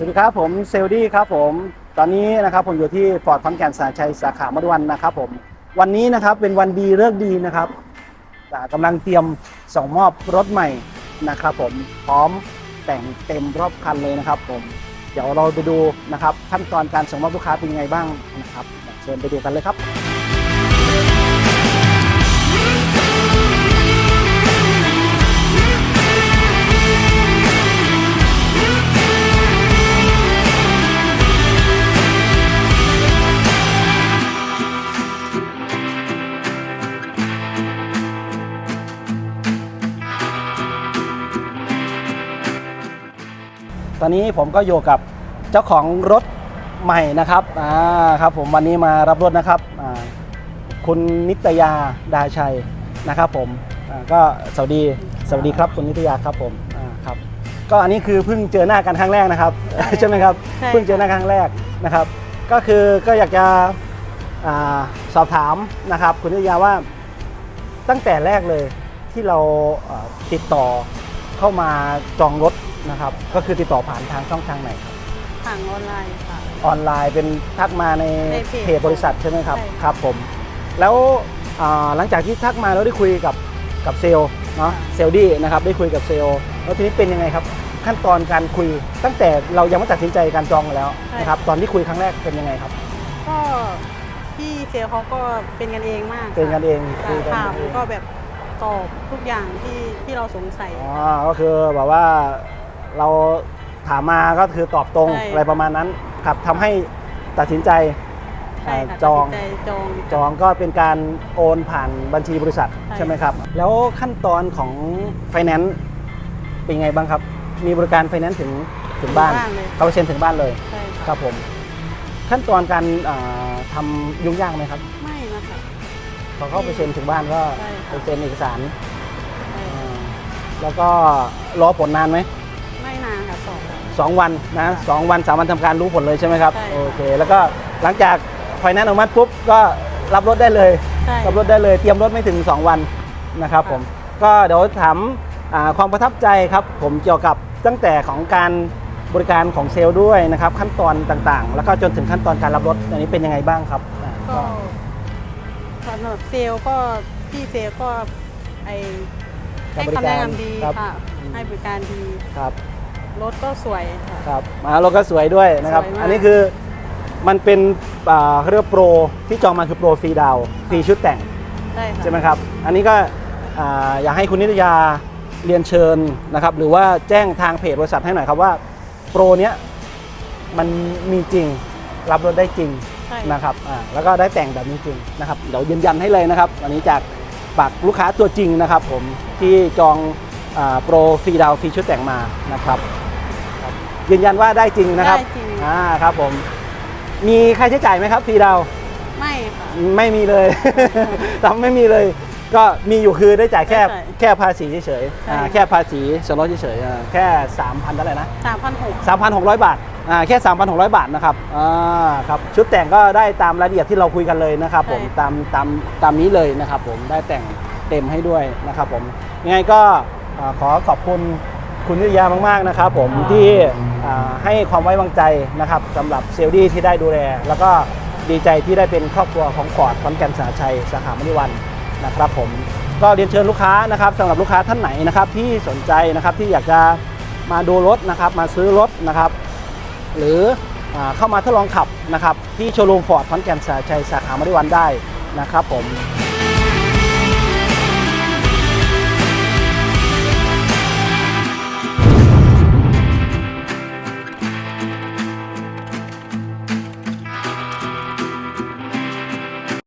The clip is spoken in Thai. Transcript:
สวัสดีครับผมเซลดี้ครับผมตอนนี้นะครับผมอยู่ที่ฟอร์ดคอนแกนสาชัยสาขามดวันนะครับผมวันนี้นะครับเป็นวันดีเลิกดีนะครับกำลังเตรียมส่งมอบรถใหม่นะครับผมพร้อมแต่งเต็มรอบคันเลยนะครับผมเดี๋ยวเราไปดูนะครับขั้นตอนการส่งมอบลูกค้าเป็นยังไงบ้างนะครับ เชิญไปดูกันเลยครับ ตอนนี้ผมก็อยู่กับเจ้าของรถใหม่นะครับอ่าครับผมวันนี้มารับรถนะครับอ่าคุณนิตยาดาชัยนะครับผมอ่าก็สวัสดีสวัสดีครับคุณนิตยาครับผมอ่าครับก็อันนี้คือเพิ่งเจอหน้ากันครั้งแรกนะครับ ใช่ไหมครับใช่เพิ่งเจอหน้าครั้งแรกนะครับ ก็คือก็อยากจะอาสอบถามนะครับ คุณนิตยาว่าตั้งแต่แรกเลยที่เราเอ่อติดต่อเข้ามาจองรถ นะครับ ก็คือติดต่อผ่านทางช่องทางไหนครับทางออนไลน์ค่ะ ออนไลน์เป็นทักมาในในเพจเพจบริษัทใช่ไหมครับใช่ค่ะครับผม แล้วอ่าหลังจากที่ทักมาแล้วได้คุยกับกับเซลล์เนาะเซลล์ดี้นะครับได้คุยกับเซลล์แล้วทีนี้เป็นยังไงครับ ขั้นตอนการคุยตั้งแต่เรายังไม่ตัดสินใจการจองแล้วนะครับตอนที่คุยครั้งแรกเป็นยังไงครับ ก็พี่เซลลเขาก็เป็นกันเองมากค่ะเป็นกันเองคุยกัน ถามเองก็แบบตอบทุกอย่างที่ที่เราสงสัย อ๋อก็คือแบบว่า เราถามมาก็คือตอบตรงใช่ อะไรประมาณนั้นครับทำให้ตัดสินใจใช่ค่ะจอง ตัดสินใจจอง จองก็เป็นการโอนผ่านบัญชีบริษัทใช่ ใช่ไหมครับ แล้วขั้นตอนของไฟแนนซ์เป็นไงบ้างครับ มีบริการไฟแนนซ์ถึงถึงบ้านเลย เขาเซ็นถึงบ้านเลยใช่คค่ะรับผม ขั้นตอนการอ่าทำายุ่งยากไหมครับไม่นะคะ พอเข้าไปเซ็นถึงบ้านก็ใช่ค่ะ ไปเซ็นเอกสารใช่อ่าแล้วก็รอผลนานไหมไม่ 2 วันนะสองวันสามวันทำการรู้ผลเลยใช่ไหมครับโอเค แล้วก็หลังจากไฟแนนซ์อนุมัติปุ๊บก็รับรถได้เลยรับรถได้เลยเตรียมรถไม่ถึง 2 วันนะครับผมก็เดี๋ยวถามความประทับใจครับ ผมเกี่ยวกับตั้งแต่ของการบริการของเซลล์ด้วยนะครับ ขั้นตอนต่างๆ แล้วก็จนถึงขั้นตอนการรับรถอันนี้เป็นยังไงบ้างครับก็สำหรับเซลล์ก็พี่เซลล์ก็ไอให้คำแนะนำดีค่ะ ให้บริการดี ครับ รถก็สวยค่ะ ครับมารถก็สวยด้วยนะครับ สวยมาก อันนี้คือมันเป็นอ่าเขาเรียกว่าโปรที่จองมาคือโปรฟรีดาวน์ฟรีชุดแต่งใช่ค่ะ ใช่ไหมครับ อันนี้ก็อ่าอยากให้คุณนิตยาเรียนเชิญนะครับ หรือว่าแจ้งทางเพจบริษัทให้หน่อยครับว่า โปรเนี้ยมันมีจริงรับรถได้จริงใช่ นะครับอ่าแล้วก็ได้แต่งแบบนี้จริงนะครับ เดี๋ยวยืนยันให้เลยนะครับ อันนี้จากปากลูกค้าตัวจริงนะครับผมที่จองอาโปรฟรีดาวน์ฟรีชุดแต่งมานะครับครับ ยืนยันว่าได้จริงนะครับได้จริง อ่าครับผม มีค่าใช้จ่ายไหมครับฟรีดาวน์ไม่ค่ะ ไม่มีเลย ทำไม่มีเลย ก็มีอยู่คือได้จ่ายแค่ใช่แค่ภาษีเฉยๆใช่อ่าแค่ภาษีส่วนลดเฉยๆอ่าแค่3,000เท่าไหร่นะ สามพันหก3,600 บาท อ่า แค่ 3,600 บาทนะครับ อ่า ครับ ชุดแต่งก็ได้ตามรายละเอียดที่เราคุยกันเลยนะครับผม ตาม ตาม ตามนี้เลยนะครับผม ได้แต่งเต็มให้ด้วยนะครับผม ยังไงก็อ่าขอขอบคุณ คุณนิตยามากๆนะครับผมที่อ่าให้ความไว้วางใจนะครับสำหรับเซลล์ดี้ที่ได้ดูแล แล้วก็ดีใจที่ได้เป็นครอบครัวของฟอร์ดคอนแกนสาชัยสาขามณีวันนะครับผมก็เรียนเชิญลูกค้านะครับสำหรับลูกค้าท่านไหนนะครับที่สนใจนะครับที่อยากจะมาดูรถนะครับมาซื้อรถนะครับหรืออ่าเข้ามาทดลองขับนะครับที่โชว์รูมฟอร์ดคอนแกนสาชัยสาขามริวันได้นะครับผม